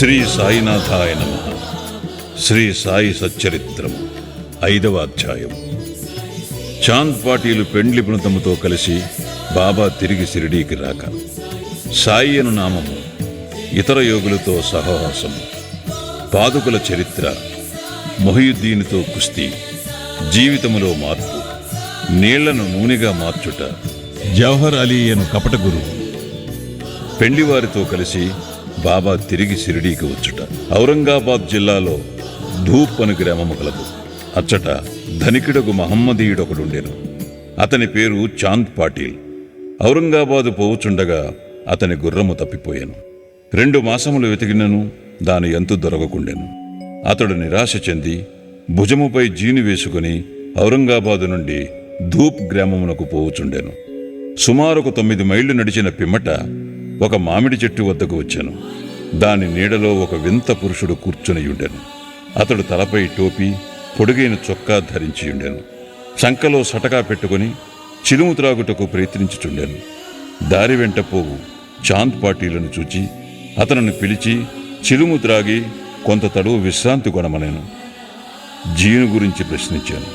శ్రీ సాయినాథాయ నమ. శ్రీ సాయి సచ్చరిత్రం ఐదవ అధ్యాయం చాంద్ పాటీలు పెండ్లి బృందముతో కలిసి బాబా తిరిగి షిరిడీకి రాక సాయి అను నామము ఇతర యోగులతో సహవాసం పాదుకుల చరిత్ర మొహియుద్దీన్తో కుస్తీ జీవితములో మార్పు నీళ్ళను నూనెగా మార్చుట జవహర్ అలీ అను కపట గురువు. పెండివారితో కలిసి బాబా తిరిగి షిరిడీకి వచ్చుట. ఔరంగాబాద్ జిల్లాలో ధూప్ అను గ్రామము కలదు. అచ్చట ధనికుడకు మహమ్మదీయుడొకడుండెను. అతని పేరు చాంద్ పాటిల్. ఔరంగాబాదు పోవుచుండగా అతని గుర్రము తప్పిపోయాను. రెండు మాసములు వెతికినను దాని ఎంతు దొరకకుండెను. అతడు నిరాశ చెంది భుజముపై జీను వేసుకుని ఔరంగాబాదు నుండి ధూప్ గ్రామమునకు పోవుచుండెను. సుమారుకు తొమ్మిది మైళ్ళు నడిచిన పిమ్మట ఒక మామిడి చెట్టు వద్దకు వచ్చాను. దాని నీడలో ఒక వింత పురుషుడు కూర్చుని ఉండెను. అతడు తలపై టోపీ పొడుగైన చొక్కా ధరించి ఉండెను. చంకలో సటకా పెట్టుకుని చిలుము త్రాగుటకు ప్రయత్నించుచుండెను. దారి వెంట పోవు చాంద్ పార్టీలను చూచి అతనిని పిలిచి చిలుము త్రాగి కొంత తడువు విశ్రాంతి కొనమనేను. జీను గురించి ప్రశ్నించాను.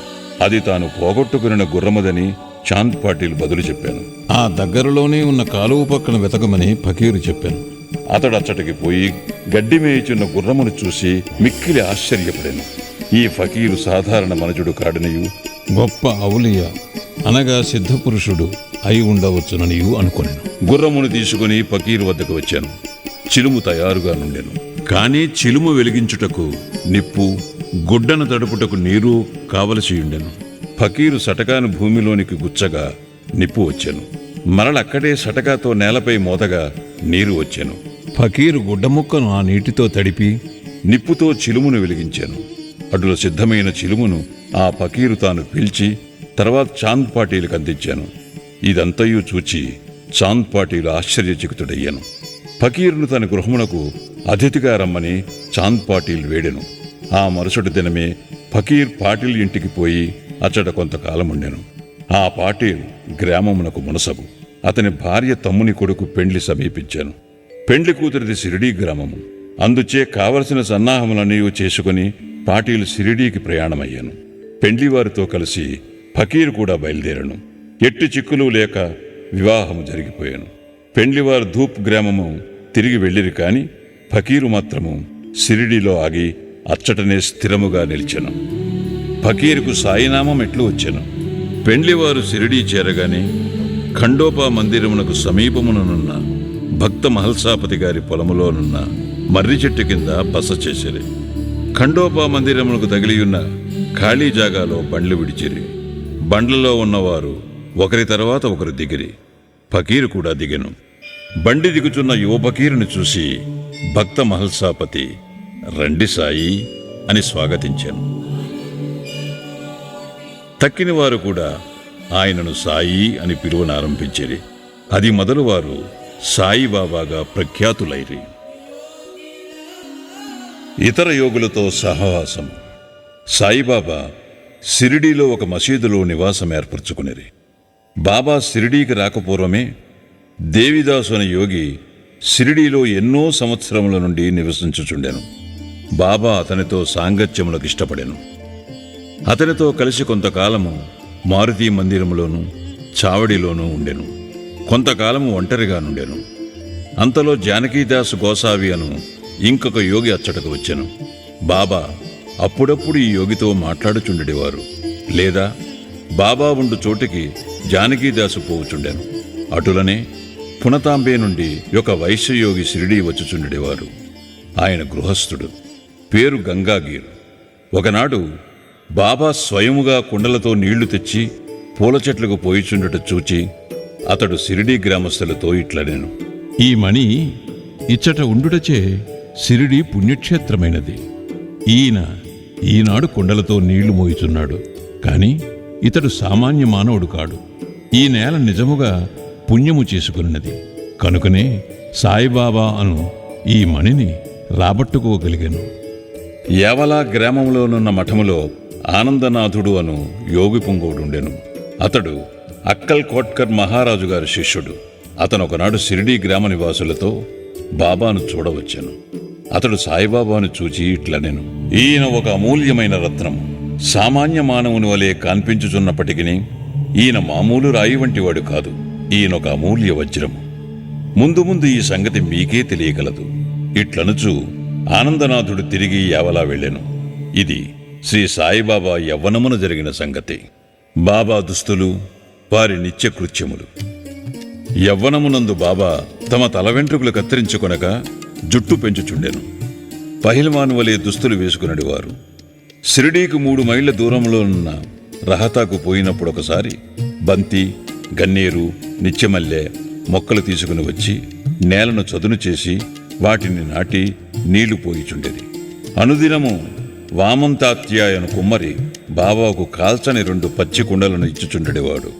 అది తాను పోగొట్టుకున్న గుర్రమదని చాంద్ పాటిల్ బదులు చెప్పాను. ఆ దగ్గరలోనే ఉన్న కాలువ పక్కన వెతకమని ఫకీరు చెప్పాను. అతడు అచ్చటికి పోయి గడ్డి మేయుచున్న గుర్రమును చూసి మిక్కిలి ఆశ్చర్యపడాను. ఈ ఫకీరు సాధారణ మనుజుడు కాడనియు. గొప్ప అవులియా అనగా సిద్ధపురుషుడు అయి ఉండవచ్చుననియు అనుకొనెను. గుర్రమును తీసుకుని ఫకీరు వద్దకు వచ్చాను. చిలుము తయారుగా నుండెను. కానీ చిలుము వెలిగించుటకు నిప్పు గుడ్డను తడుపుటకు నీరు కావలసి ఉండెను ఫకీరు సటకాను భూమిలోనికి గుచ్చగా నిప్పు వచ్చాను. మరలక్కడే సటకాతో నేలపై మోతగా నీరు వచ్చాను. ఫకీరు గుడ్డముక్కను ఆ నీటితో తడిపి నిప్పుతో చిలుమును వెలిగించాను. అటుల సిద్ధమైన చిలుమును ఆ ఫకీరు తాను పీల్చి తర్వాత చాంద్ పాటీలకు అందించాను. ఇదంతయు చూచి చాంద్ పాటీలు ఆశ్చర్యచకితుడయ్యాను. ఫకీరును తన గృహమునకు అతిథిగా రమ్మని చాంద్ పాటీల్ వేడెను. ఆ మరుసటి దినమే ఫకీర్ పాటిల్ ఇంటికి పోయి అచ్చట కొంతకాలం ఉండెను. ఆ పాటి గ్రామమునకు మునసబు. అతని భార్య తమ్ముని కొడుకు పెండ్లి సమీపించాను. పెండ్లి కూతురిది సిరిడీ గ్రామము. అందుచే కావలసిన సన్నాహములన్నీ చేసుకుని పాటీలు సిరిడీకి ప్రయాణమయ్యాను. పెండ్లివారితో కలిసి ఫకీర్ కూడా బయలుదేరాను. ఎట్టి చిక్కులు లేక వివాహము జరిగిపోయాను. పెండ్లివారు ధూప్ గ్రామము తిరిగి వెళ్ళిరి కాని ఫకీరు మాత్రము సిరిడీలో ఆగి అచ్చటనే స్థిరముగా నిలిచెను. ఫకీరుకు సాయినామం ఎట్లు వచ్చెను? పెండ్లివారు సిరిడీ చేరగానే ఖండోపా మందిరమునకు సమీపముననున్న భక్త మహల్సాపతి గారి పొలములోనున్న మర్రి చెట్టు కింద బస చేసిరి. ఖండోపా మందిరమునకు తగిలియున్న ఖాళీ జాగాలో బండ్లు విడిచిరి. బండ్లలో ఉన్నవారు ఒకరి తర్వాత ఒకరు దిగిరి. ఫకీరు కూడా దిగెను. బండి దిగుచున్న యువ ఫకీరుని చూసి భక్త మహల్సాపతి రండి సాయి అని స్వాగతించాను. తక్కిన వారు కూడా ఆయనను సాయి అని పిలువనారంభించిరి. అది మొదలు వారు సాయిబాబాగా ప్రఖ్యాతులైరి. ఇతర యోగులతో సహవాసం సాయిబాబా సిరిడీలో ఒక మసీదులో నివాసం ఏర్పరచుకునేది బాబా సిరిడీకి రాకపూర్వమే దేవిదాసు అనే యోగి సిరిడీలో ఎన్నో సంవత్సరముల నుండి నివసించుచుండెను. బాబా అతనితో సాంగత్యములకు ఇష్టపడెను. అతనితో కలిసి కొంతకాలము మారుతి మందిరములోను చావడిలోనూ ఉండెను. కొంతకాలము ఒంటరిగా నుండెను. అంతలో జానకీదాస్ గోసావి అను ఇంకొక యోగి అచ్చటకు వచ్చాను. బాబా అప్పుడప్పుడు ఈ యోగితో మాట్లాడుచుండేవారు లేదా బాబా ఉండు చోటికి జానకీదాసు పోవుచుండెను. అటులనే పునతాంబే నుండి ఒక వైశ్యయోగి షిరిడీ వచ్చుచుండేవారు ఆయన గృహస్థుడు. పేరు గంగాగీర్. ఒకనాడు బాబా స్వయముగా కుండలతో నీళ్ళు తెచ్చి పూల చెట్లకు పోయిచుండట చూచి అతడు సిరిడీ గ్రామస్తులతో ఇట్లనేను. ఈ మణి ఇచ్చట ఉండుటచే సిరిడి పుణ్యక్షేత్రమైనది. ఈయన ఈనాడు కొండలతో నీళ్ళు మోయుచున్నాడు. కాని ఇతడు సామాన్య మానవుడు కాడు. ఈ నేల నిజముగా పుణ్యము చేసుకున్నది. కనుకనే సాయిబాబా అను ఈ మణిని రాబట్టుకోగలిగాను. యావలా గ్రామంలోనున్న మఠములో ఆనందనాథుడు అను యోగి పుంగోడుండెను అతడు అక్కల్ కోట్కర్ మహారాజు గారి శిష్యుడు. అతను ఒకనాడు సిరిడీ గ్రామ నివాసులతో బాబాను చూడవచ్చాను. అతడు సాయిబాబాను చూచి ఇట్లనెను. ఈయన ఒక అమూల్యమైన రత్నం. సామాన్య మానవుని వలె కనిపించుచున్నప్పటికీ ఈయన మామూలు రాయి వంటివాడు కాదు. ఈయన ఒక అమూల్య వజ్రము. ముందు ముందు ఈ సంగతి మీకే తెలియగలదు. ఇట్లనుచు ఆనందనాథుడు తిరిగి యావలా వెళ్ళెను. ఇది శ్రీ సాయిబాబా యవ్వనమున జరిగిన సంగతి. బాబా దుస్తులు వారి నిత్యకృత్యములు యవ్వనమునందు బాబా తమ తల వెంట్రుకలు కత్తిరించుకొనక జుట్టు పెంచుచుండెను. పహిల్వాన్ వలె దుస్తులు వేసుకునేవారు షిరిడీకి మూడు మైళ్ళ దూరంలో ఉన్న రహతాకు పోయినప్పుడు ఒకసారి బంతి గన్నేరు నిత్యమల్లె మొక్కలు తీసుకుని వచ్చి నేలను చదును చేసి వాటిని నాటి నీళ్ళు పోయిచుండేది. అనుదినము వామంతాత్యాయను కుమ్మరి బాబాకు కాల్చని రెండు పచ్చి కుండలను ఇచ్చుచుండెడివాడు.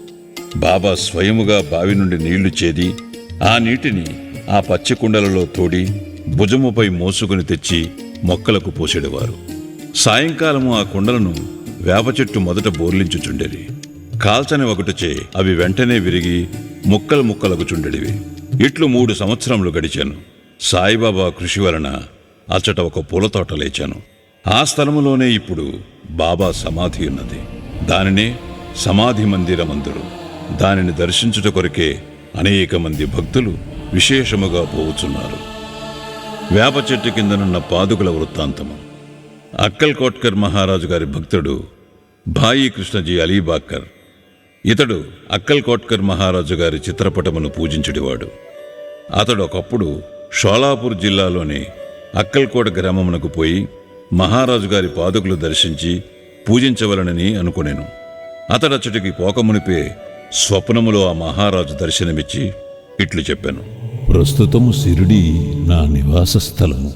బాబా స్వయముగా బావి నుండి నీళ్ళు చేది ఆ నీటిని ఆ పచ్చి కుండలలో తోడి భుజముపై మోసుకుని తెచ్చి మొక్కలకు పోసేడేవారు. సాయంకాలము ఆ కుండలను వేప చెట్టు మొదట బోర్లించుచుండేది. కాల్చని ఒకటిచే అవి వెంటనే విరిగి ముక్కలు ముక్కలకు చుండెడివి ఇట్లు మూడు సంవత్సరములు గడిచాను. సాయిబాబా కృషి వలన అచ్చట ఒక పూలతోట లేచాను. ఆ స్థలములోనే ఇప్పుడు బాబా సమాధి ఉన్నది. దానినే సమాధి మందిరమందురు. దానిని దర్శించుట కొరకే అనేక మంది భక్తులు విశేషముగా పోవుచున్నారు. వేప చెట్టు కిందనున్న పాదుకుల వృత్తాంతము. అక్కల్ కోట్కర్ మహారాజు గారి భక్తుడు భాయి కృష్ణజీ అలీబాక్కర్. ఇతడు అక్కల్ కోట్కర్ మహారాజు గారి చిత్రపటమును పూజించుడివాడు. అతడు ఒకప్పుడు షోలాపూర్ జిల్లాలోని అక్కల్కోట గ్రామమునకు పోయి మహారాజు గారి పాదుకులు దర్శించి పూజించవలనని అనుకునేను. అతడచ్చటికి పోకమునిపే స్వప్నములో ఆ మహారాజు దర్శనమిచ్చి ఇట్లు చెప్పాను. ప్రస్తుతము సిరిడి నా నివాస స్థలము.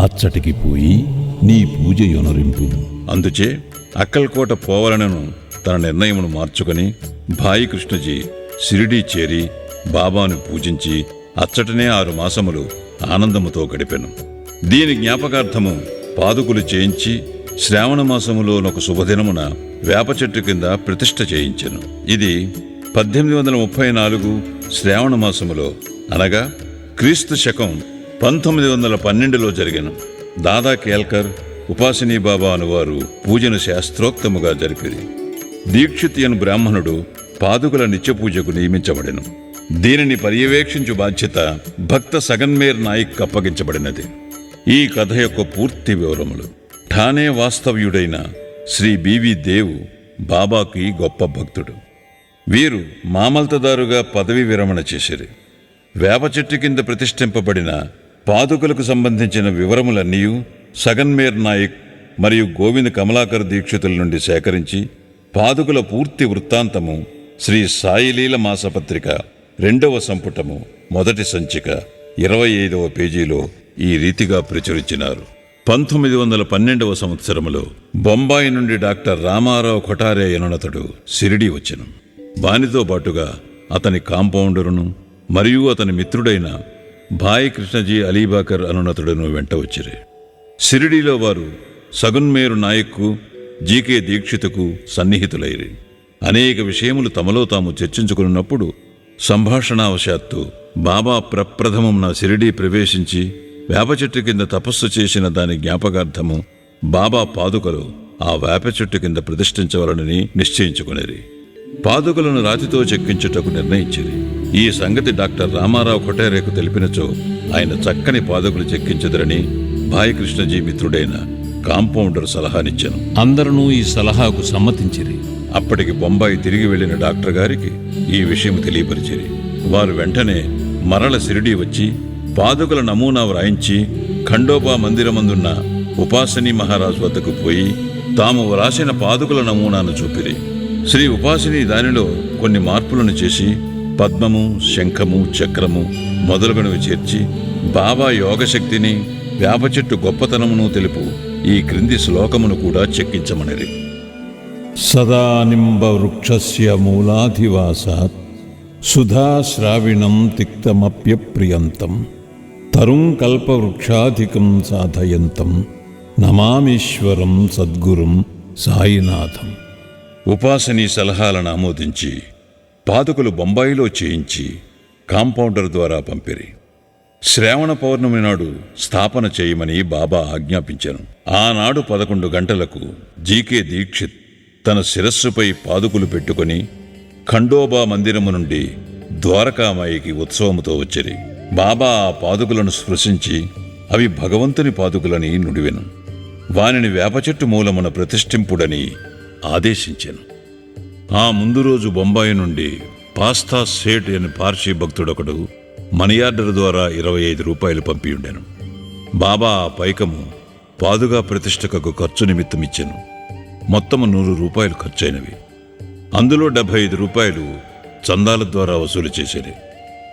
అచ్చటికి పోయి నీ పూజ యొనరింపు. అందుచే అక్కల్కోట పోవలనను తన నిర్ణయమును మార్చుకొని భాయి కృష్ణజీ షిరిడీ చేరి బాబాను పూజించి అచ్చటనే ఆరు మాసములు ఆనందముతో గడిపెను. దీని జ్ఞాపకార్థము పాదుకులు చేయించి శ్రావణ ఒక శుభదినమున వేప చెట్టు కింద ప్రతిష్ఠ చేయించెను. ఇది పద్దెనిమిది వందల ముప్పై నాలుగు శ్రావణ మాసములో అనగా క్రీస్తు శకం పంతొమ్మిది వందల పన్నెండులో జరిగిన. దాదా కేల్కర్ ఉపాసినీ బాబా అనువారు పూజను శాస్త్రోక్తముగా జరిపిరి. దీక్షిత్ బ్రాహ్మణుడు పాదుకుల నిత్య పూజకు నియమించబడెను. దీనిని పర్యవేక్షించు బాధ్యత భక్త సగన్మేర్ నాయక్ అప్పగించబడినది. ఈ కథ యొక్క పూర్తి వివరములు. ఠానే వాస్తవ్యుడైన శ్రీ బివి దేవ్ బాబాకి గొప్ప భక్తుడు. వీరు మామల్తదారుగా పదవి విరమణ చేసిరి. వేప చెట్టు కింద ప్రతిష్ఠింపబడిన పాదుకులకు సంబంధించిన వివరములన్నీ సగన్మేర్ నాయక్ మరియు గోవింద్ కమలాకర్ దీక్షితుల నుండి సేకరించి పాదుకుల పూర్తి వృత్తాంతము శ్రీ సాయిలీల మాసపత్రిక రెండవ సంపుటము మొదటి సంచిక ఇరవై ఐదవ పేజీలో ఈ రీతిగా ప్రచురించినారు. పంతొమ్మిది వందల పన్నెండవ సంవత్సరంలో బొంబాయి నుండి డాక్టర్ రామారావు కొఠారే అనతడు సిరిడి వచ్చెను. వానితో పాటుగా అతని కాంపౌండరును మరియు అతని మిత్రుడైన భాయ్ కృష్ణజీ అలీబాకర్ అనునతుడును వెంట వచ్చిరే. షిరిడీలో వారు సగున్మేరు నాయక్కు జీకే దీక్షితుకు సన్నిహితులైరి. అనేక విషయములు తమలో తాము చర్చించుకున్నప్పుడు సంభాషణావశాత్తు బాబా ప్రప్రథమం నా షిరిడీ ప్రవేశించి వేప చెట్టు కింద తపస్సు చేసిన దాని జ్ఞాపకార్థము బాబా పాదుకలు ఆ వేప చెట్టు కింద ప్రతిష్ఠించవలనని నిశ్చయించుకునేది పాదుకలను రాతితో చెక్కించుటకు నిర్ణయించింది ఈ సంగతి డాక్టర్ రామారావు కొటేరేకు తెలిపినచో ఆయన చక్కని పాదుకలు చెక్కించదరని భాయ్ కృష్ణజీ మిత్రుడైన కాంపౌండర్ సలహానిచ్చాను. అందరూ ఈ సలహాకు సమ్మతించిరి. అప్పటికి బొంబాయి తిరిగి వెళ్ళిన డాక్టర్ గారికి ఈ విషయం తెలియపరిచిరి. వారు వెంటనే మరల సిరిడి వచ్చి పాదుకల నమూనా వ్రాయించి ఖండోబా మందిరమందున్న ఉపాసని మహారాజు వద్దకు పోయి తాము వ్రాసిన పాదుకల నమూనాను చూపిరి. శ్రీ ఉపాసిని దానిలో కొన్ని మార్పులను చేసి పద్మము శంఖము చక్రము మొదలగునవి చేర్చి బాబా యోగశక్తిని వేప చెట్టు గొప్పతనమును తెలుపు ఈ క్రింది శ్లోకమును కూడా చెక్కించమనిరి. సదా నింబవృక్షస్య మూలాధివాసాత్ సుధాశ్రావిణం తిక్తమప్యప్రియంతం. తరుం కల్పవృక్షాధికం సాధయంతం. నమామీశ్వరం సద్గురుం సాయినాథం. ఉపాసనీ సలహాలను ఆమోదించి పాదుకులు బొంబాయిలో చేయించి కాంపౌండర్ ద్వారా పంపిరి. శ్రావణ పౌర్ణమి నాడు స్థాపన చేయమని బాబా ఆజ్ఞాపించాను. ఆనాడు పదకొండు గంటలకు జీకే దీక్షిత్ తన శిరస్సుపై పాదుకులు పెట్టుకొని ఖండోబా మందిరము నుండి ద్వారకామాయికి ఉత్సవముతో వచ్చిరి. బాబా ఆ పాదుకులను స్పృశించి అవి భగవంతుని పాదుకులని నుడివెను. వానిని వేపచెట్టు మూలమున ప్రతిష్ఠింపుడని ఆదేశించాను. ఆ ముందు రోజు బొంబాయి నుండి పాస్తా సేట్ అని పార్సీ భక్తుడొకడు మనియార్డర్ ద్వారా ఇరవై ఐదు రూపాయలు పంపియుండెను. బాబా ఆ పైకము పాదుగా ప్రతిష్టకకు ఖర్చు నిమిత్తం ఇచ్చాను మొత్తము నూరు రూపాయలు ఖర్చైనవి. అందులో డెబ్బై ఐదు రూపాయలు చందాల ద్వారా వసూలు చేసేది.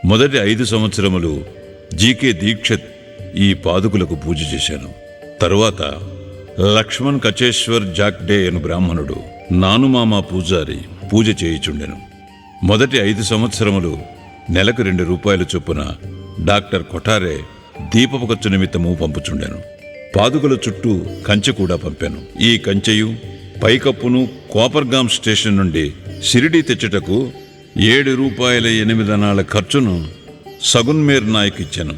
మొదటి ఐదు సంవత్సరములు జీకే దీక్షత్ ఈ పాదుకులకు పూజ చేశాను. తరువాత లక్ష్మణ్ కచేశ్వర్ జాక్డే అను బ్రాహ్మణుడు నానుమామ పూజారి పూజ చేయుచుండెను. మొదటి ఐదు సంవత్సరములు నెలకు రెండు రూపాయల చొప్పున డాక్టర్ కొఠారే దీపపు ఖర్చు నిమిత్తము పంపుచుండెను. పాదుకల చుట్టూ కంచె కూడా పంపాను. ఈ కంచెయు పైకప్పును కోపర్గాం స్టేషన్ నుండి సిరిడి తెచ్చుటకు ఏడు రూపాయల ఎనిమిదనాల ఖర్చును సగున్మేర్ నాయక్ ఇచ్చాను.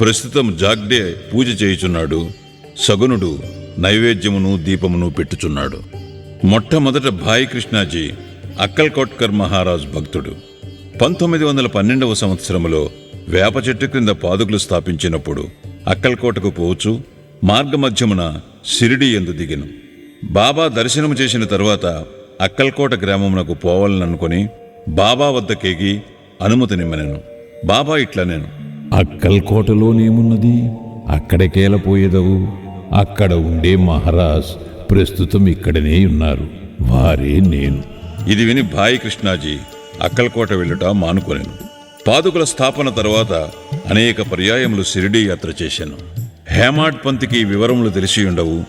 ప్రస్తుతం జాగ్డే పూజ చేయుచున్నాడు. సగునుడు నైవేద్యమును దీపమును పెట్టుచున్నాడు. మొట్టమొదట భాయి కృష్ణాజీ అక్కల్కోట్కర్ మహారాజ్ భక్తుడు. పంతొమ్మిది వందల పన్నెండవ సంవత్సరములో వేప చెట్టు క్రింద పాదుకులు స్థాపించినప్పుడు అక్కల్కోటకు పోవచ్చు మార్గమధ్యమున సిరిడి ఎందు దిగిను. బాబా దర్శనము చేసిన తరువాత అక్కల్కోట గ్రామమునకు పోవాలననుకొని బాబా వద్దకేగి అనుమతి నిమ్మనెను. బాబా ఇట్లా నేను అక్కల్కోటలోనేమున్నది అక్కడికేలపోయేదవు అక్కడ ఉండే మహారాజ్ ప్రస్తుతం ఇక్కడనే ఉన్నారు. వారే నేను. ఇది విని భాయి కృష్ణాజీ అక్కల్కోట వెళ్ళుట మానుకొనెను. పాదుకుల స్థాపన తర్వాత అనేక పర్యాయములు సిరిడి యాత్ర చేశాను. హేమాడ్ పంతికి వివరములు తెలిసి ఉండవు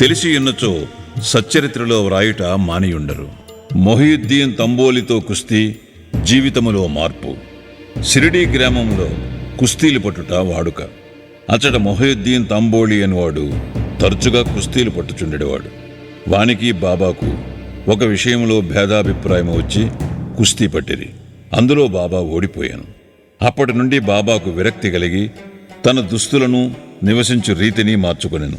తెలిసి ఉన్నచో సచ్చరిత్రలో వ్రాయుట మానియుండరు. మొహీద్దీన్ తంబోలితో కుస్తీ జీవితములో మార్పు. సిరిడీ గ్రామంలో కుస్తీలు పట్టుట వాడుక. అచ్చట మొహియుద్దీన్ తంబోళి అనేవాడు తరచుగా కుస్తీలు పట్టుచుండేవాడు వానికి బాబాకు ఒక విషయంలో భేదాభిప్రాయం వచ్చి కుస్తీ పట్టిరి. అందులో బాబా ఓడిపోయాను. అప్పటి నుండి బాబాకు విరక్తి కలిగి తన దుస్తులను నివసించు రీతిని మార్చుకొనెను.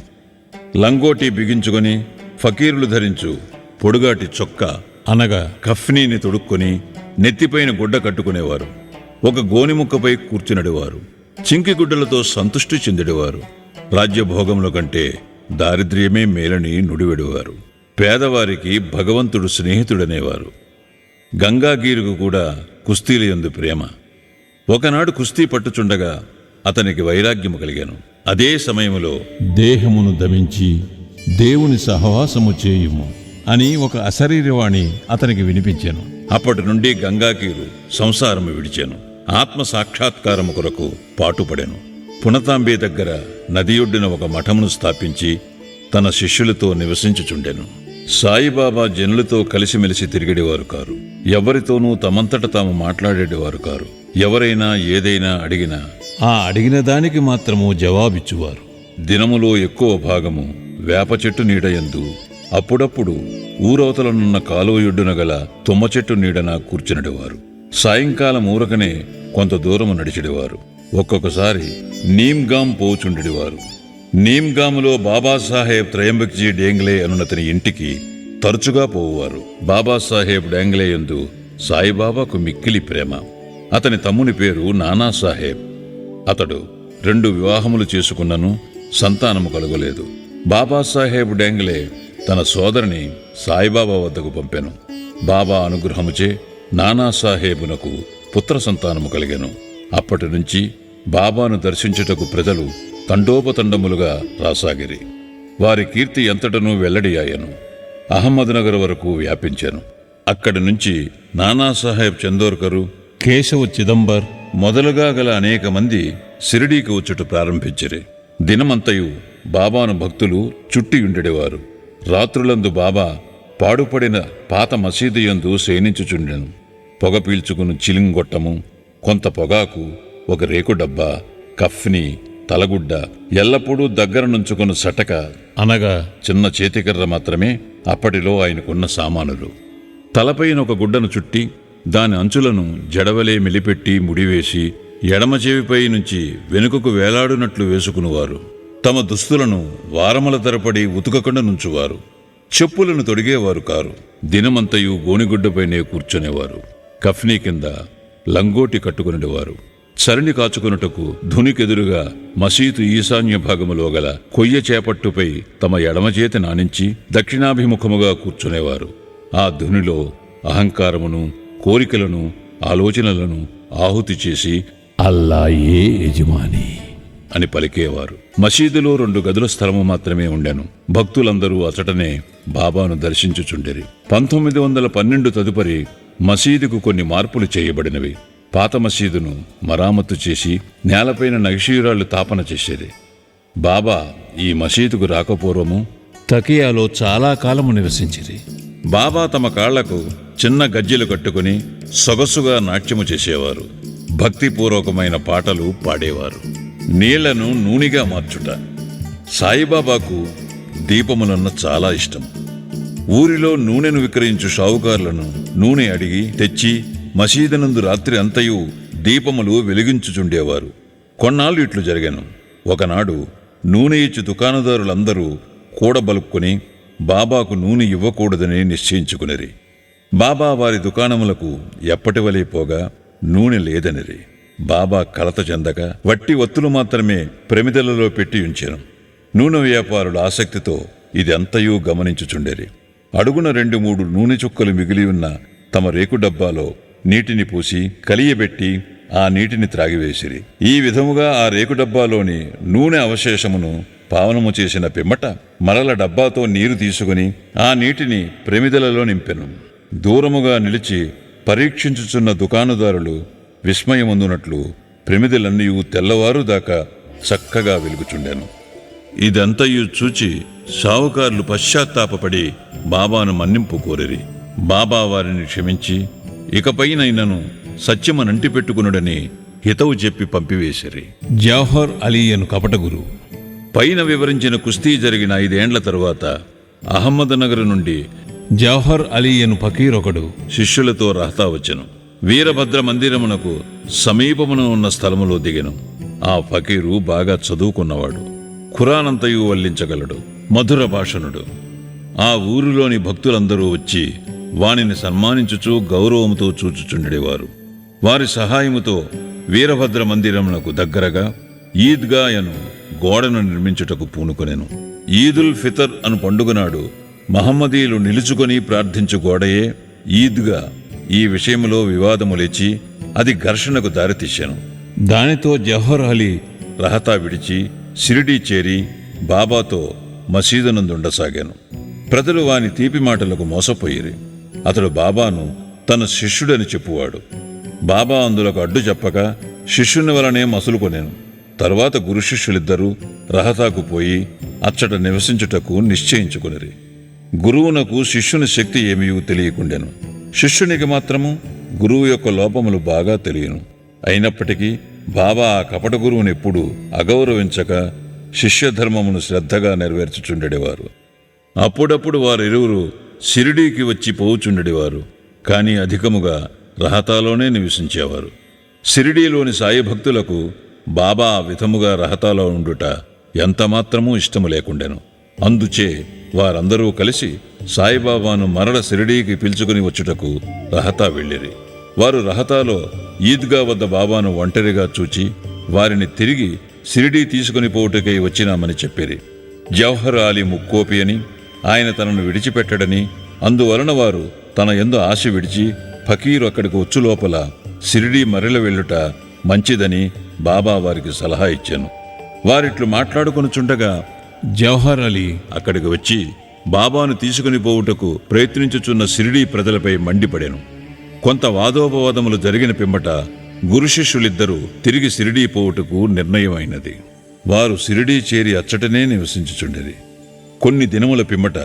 లంగోటి బిగించుకొని ఫకీరులు ధరించు పొడుగాటి చొక్కా అనగా కఫ్నీని తొడుక్కొని నెత్తిపైన గుడ్డ కట్టుకునేవారు. ఒక గోనిముక్కపై కూర్చునడివారు. చింకి గుడ్డలతో సంతుష్టి చెందెడివారు. రాజ్యభోగముల కంటే దారిద్ర్యమే మేలని నుడివెడివారు. పేదవారికి భగవంతుడు స్నేహితుడనేవారు. గంగాగీరుకు కూడా కుస్తీల యందు ప్రేమ. ఒకనాడు కుస్తీ పట్టుచుండగా అతనికి వైరాగ్యము కలిగాను. అదే సమయములో దేహమును దమించి దేవుని సహవాసము చేయుము. అని ఒక అశరీరవాణి అతనికి వినిపించాను. అప్పటి నుండి గంగాకీరు సంసారము విడిచాను. ఆత్మ సాక్షాత్కారము కొరకు పాటుపడెను. పునతాంబే దగ్గర నది ఒడ్డున ఒక మఠమును స్థాపించి తన శిష్యులతో నివసించుచుండెను. సాయిబాబా జనులతో కలిసిమెలిసి తిరిగేవారు కారు. ఎవరితోనూ తమంతట తాము మాట్లాడేవారు కారు. ఎవరైనా ఏదైనా అడిగినా ఆ అడిగిన దానికి మాత్రము జవాబిచ్చువారు. దినములో ఎక్కువ భాగము వేప చెట్టు నీడయందు అప్పుడప్పుడు ఊరవతలనున్న కాలువయొడ్డున గల తుమ్మ చెట్టు నీడన కూర్చునడేవారు. సాయంకాలం ఊరకనే కొంత దూరము నడిచెడివారు. ఒక్కొక్కసారి నీమ్గాం పోచుండెడివారు. నీమ్గాములో బాబాసాహెబ్ త్రయంబక్జీ డేంగ్లే అనున్నతని ఇంటికి తరచుగా పోవువారు. బాబాసాహెబ్ డేంగ్లే యందు సాయిబాబాకు మిక్కిలి ప్రేమ. అతని తమ్ముని పేరు నానాసాహెబ్. అతడు రెండు వివాహములు చేసుకున్నను సంతానము కలుగలేదు. బాబాసాహెబ్ డేంగ్లే తన సోదరిని సాయిబాబా వద్దకు పంపెను. బాబా అనుగ్రహముచే నానాసాహేబునకు పుత్ర సంతానము కలిగెను. అప్పటి నుంచి బాబాను దర్శించుటకు ప్రజలు తండోపతండములుగా రాసాగిరి. వారి కీర్తి ఎంతటనూ వెల్లడియాయను. అహ్మద్నగర్ వరకు వ్యాపించాను. అక్కడి నుంచి నానాసాహెబ్ చందోర్కరు కేశవ చిదంబర్ మొదలుగా గల అనేక మంది సిరిడీకి వచ్చుట ప్రారంభించిరి. దినమంతయు బాబాను భక్తులు చుట్టి ఉండేవారు రాత్రులందు బాబా పాడుపడిన పాత మసీదు యందు శయనించుచుండెను పొగ పీల్చుకుని చిలింగొట్టము కొంత పొగాకు ఒక రేకు డబ్బా కఫ్ని తలగుడ్డ ఎల్లప్పుడూ దగ్గర నుంచుకుని సటక అనగా చిన్న చేతికర్ర మాత్రమే అప్పటిలో ఆయనకున్న సామానులు. తలపైన ఒక గుడ్డను చుట్టి దాని అంచులను జడవలే మెలిపెట్టి ముడివేసి ఎడమ చెవిపై నుంచి వెనుకకు వేలాడునట్లు వేసుకునివారు. తమ దుస్తులను వారముల తరపడి ఉతుకకుండా నుంచువారు. చెప్పులను తొడిగేవారు కారు. దినమంతయు గోనిగుడ్డపైనే కూర్చునేవారు. కఫ్నీ కింద లంగోటి కట్టుకునేవారు చరిని కాచుకొనుటకు ధునికెదురుగా మసీదు ఈశాన్య భాగములో గల కొయ్య చేపట్టుపై తమ ఎడమ చేతి నానించి దక్షిణాభిముఖముగా కూర్చునేవారు. ఆ ధునిలో అహంకారమును కోరికలను ఆలోచనలను ఆహుతి చేసి అల్లాయే యజమాని అని పలికేవారు. మసీదులో రెండు గదుల స్థలము మాత్రమే ఉండెను. భక్తులందరూ అచటనే బాబాను దర్శించుచుండిరి. పంతొమ్మిది వందల పన్నెండు తదుపరి మసీదుకు కొన్ని మార్పులు చేయబడినవి. పాత మసీదును మరామత్తు చేసి నేలపైన నగిషీరాళ్ళు తాపన చేసేది. బాబా ఈ మసీదుకు రాకపూర్వము తకియాలో చాలా కాలము నివసించిరి. బాబా తమ కాళ్ళకు చిన్న గజ్జెలు కట్టుకుని సొగసుగా నాట్యము చేసేవారు. భక్తిపూర్వకమైన పాటలు పాడేవారు. నీళ్ళను నూనెగా మార్చుట. సాయిబాబాకు దీపములన్న చాలా ఇష్టం. ఊరిలో నూనెను విక్రయించు షావుకారులను నూనె అడిగి తెచ్చి మసీదునందు రాత్రి అంతయు దీపములు వెలిగించుచుండేవారు. కొన్నాళ్ళు ఇట్లు జరిగాను. ఒకనాడు నూనె ఇచ్చి దుకాణదారులందరూ కూడబలుక్కుని బాబాకు నూనె ఇవ్వకూడదని నిశ్చయించుకునిరి. బాబా వారి దుకాణములకు ఎప్పటివలే పోగా నూనె లేదనిరి. బాబా కలత చెందక వట్టి ఒత్తులు మాత్రమే ప్రమిదలలో పెట్టి ఉంచాను. నూనె వ్యాపారుల ఆసక్తితో ఇది అంతయూ గమనించుచుండేరి అడుగున రెండు మూడు నూనె చుక్కలు మిగిలి ఉన్న తమ రేకు డబ్బాలో నీటిని పూసి కలియబెట్టి ఆ నీటిని త్రాగివేసిరి. ఈ విధముగా ఆ రేకు డబ్బాలోని నూనె అవశేషమును పావనము చేసిన పిమ్మట మరల డబ్బాతో నీరు తీసుకుని ఆ నీటిని ప్రమిదలలో నింపెను. దూరముగా నిలిచి పరీక్షించుచున్న దుకాణదారులు విస్మయముందునట్లు ప్రమిదలన్నీ తెల్లవారు దాకా చక్కగా వెలుగుచుండెను. ఇదంతయు చూచి షావుకారులు పశ్చాత్తాపపడి బాబాను మన్నింపు కోరిరి. బాబా వారిని క్షమించి ఇకపైనైనను సత్యమనంటి పెట్టుకునుడని హితవు చెప్పి పంపివేసిరి. జవహర్ అలీ అను కపట గురువు పైన వివరించిన కుస్తీ జరిగిన ఐదేండ్ల తరువాత అహ్మద్నగర్ నుండి జవహర్ అలీ అను ఫకీరొకడు. శిష్యులతో రహతా వచ్చెను. వీరభద్ర మందిరమునకు సమీపమున ఉన్న స్థలములో దిగెను. ఆ ఫకీరు బాగా చదువుకున్నవాడు. ఖురానంతయు వల్లించగలడు. మధుర భాషణుడు. ఆ ఊరిలోని భక్తులందరూ వచ్చి వానిని సన్మానించుచూ గౌరవముతో చూచుచుండేవారు. వారి సహాయముతో వీరభద్ర మందిరమునకు దగ్గరగా ఈద్గాయను గోడను నిర్మించుటకు పూనుకొనెను. ఈదుల్ ఫితర్ అను పండుగనాడు మహమ్మదీయులు నిలుచుకొని ప్రార్థించు గోడయే ఈద్గా ఈ విషయములో వివాదము లేచి అది ఘర్షణకు దారితీశాను దానితో జవహర్ అలీ రహతా విడిచి షిరిడీ చేరి బాబాతో మసీదునందుండసాగాను ప్రజలు వాని తీపి మాటలకు మోసపోయిరి. అతడు బాబాను తన శిష్యుడని చెప్పువాడు. బాబా అందులకు అడ్డు చెప్పక శిష్యుని వలనే మసులుకొనేను. తరువాత గురు శిష్యులిద్దరూ రహతాకు పోయి అచ్చట నివసించుటకు నిశ్చయించుకునిరి. గురువునకు శిష్యుని శక్తి ఏమీ తెలియకుండెను. శిష్యునికి మాత్రము గురువు యొక్క లోపములు బాగా తెలియను. అయినప్పటికీ బాబా ఆ కపట గురువుని ఎప్పుడూ అగౌరవించక శిష్యధర్మమును శ్రద్ధగా నెరవేర్చుచుండెడివారు అప్పుడప్పుడు వారిరువురు షిరిడీకి వచ్చి పోవుచుండెడివారు కానీ అధికముగా రహతాలోనే నివసించేవారు. షిరిడీలోని సాయి భక్తులకు బాబా విధముగా రహతాలో ఉండుట ఎంతమాత్రమూ ఇష్టము లేకుండెను. అందుచే వారందరూ కలిసి సాయిబాబాను మరల షిరిడీకి పిలుచుకుని వచ్చుటకు రహతా వెళ్ళిరి. వారు రహతాలో ఈద్గా వద్ద బాబాను ఒంటరిగా చూచి వారిని తిరిగి షిరిడీ తీసుకుని పోవుటకై వచ్చినామని చెప్పిరి. జవహర్ అలీ ముక్కోపి అని ఆయన తనను విడిచిపెట్టడని అందువలన వారు తన ఎందు ఆశ విడిచి ఫకీరు అక్కడికి వచ్చు లోపల సిరిడి మరల వెళ్ళుట మంచిదని బాబా వారికి సలహా ఇచ్చాను. వారిట్లు మాట్లాడుకొనుచుండగా జవహర్ అలీ అక్కడికి వచ్చి బాబాను తీసుకుని పోవుటకు ప్రయత్నించుచున్న సిరిడీ ప్రజలపై మండిపడాను. కొంత వాదోపవాదములు జరిగిన పిమ్మట గురు శిష్యులిద్దరూ తిరిగి సిరిడీ పోవుటకు నిర్ణయమైనది. వారు సిరిడీ చేరి అచ్చటనే నివసించుచుండేది కొన్ని దినముల పిమ్మట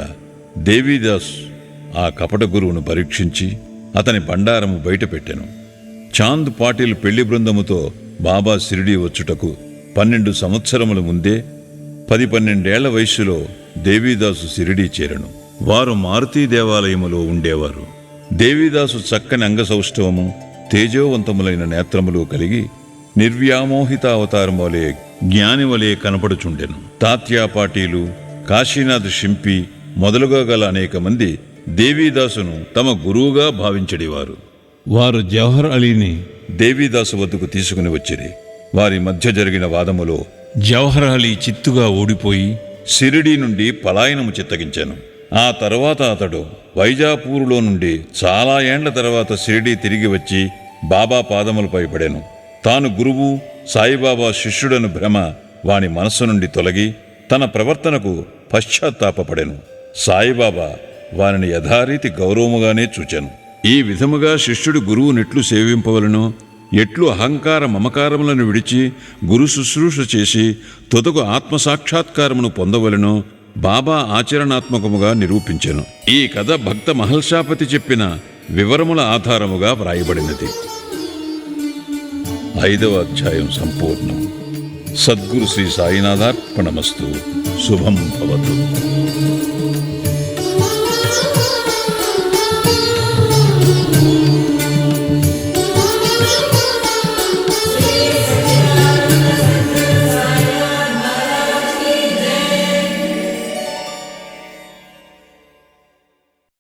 దేవీదాస్ ఆ కపట గురువును పరీక్షించి అతని బండారము బయటపెట్టెను. చాంద్ పాటిల్ పెళ్ళి బృందముతో బాబా సిరిడీ వచ్చుటకు పన్నెండు సంవత్సరముల ముందే పది పన్నెండేళ్ళ వయస్సులో దేవీదాసు సిరిడీ చేరను. వారు మారుతీ దేవాలయములో ఉండేవారు. దేవీదాసు చక్కని అంగసౌష్ఠవము తేజోవంతములైన నేత్రములు కలిగి నిర్వ్యామోహిత అవతారం వలె జ్ఞాని వలె కనపడుచుండెను. తాత్యా పాటీలు కాశీనాథ్ షింపి మొదలుగా గల అనేక మంది దేవీదాసును తమ గురువుగా భావించడివారు. వారు జవహర్ అలీని దేవీదాసు వద్దకు తీసుకుని వచ్చిరి. వారి మధ్య జరిగిన వాదములో జవహర్ అలీ చిత్తుగా ఓడిపోయి సిరిడి నుండి పలాయనము చిత్తగించాను. ఆ తర్వాత అతడు వైజాపూరులో నుండి చాలా ఏండ్ల తర్వాత సిరిడి తిరిగి వచ్చి బాబా పాదములపై పడాను తాను గురువు సాయిబాబా శిష్యుడను భ్రమ వాని మనస్సు నుండి తొలగి తన ప్రవర్తనకు పశ్చాత్తాపపడెను. సాయిబాబా వానిని యథారీతి గౌరవముగానే చూచాను. ఈ విధముగా శిష్యుడు గురువునెట్లు సేవింపవలను. ఎట్లు అహంకార మమకారములను విడిచి గురు శుశ్రూష చేసి తుదకు ఆత్మసాక్షాత్కారమును పొందవలను బాబా ఆచరణాత్మకముగా నిరూపించెను. ఈ కథ భక్త మహల్షాపతి చెప్పిన వివరముల ఆధారముగా వ్రాయబడినది. ఐదవ అధ్యాయం సంపూర్ణం. సద్గురు శ్రీ సాయినాథార్పణమస్తు. శుభం భవతు.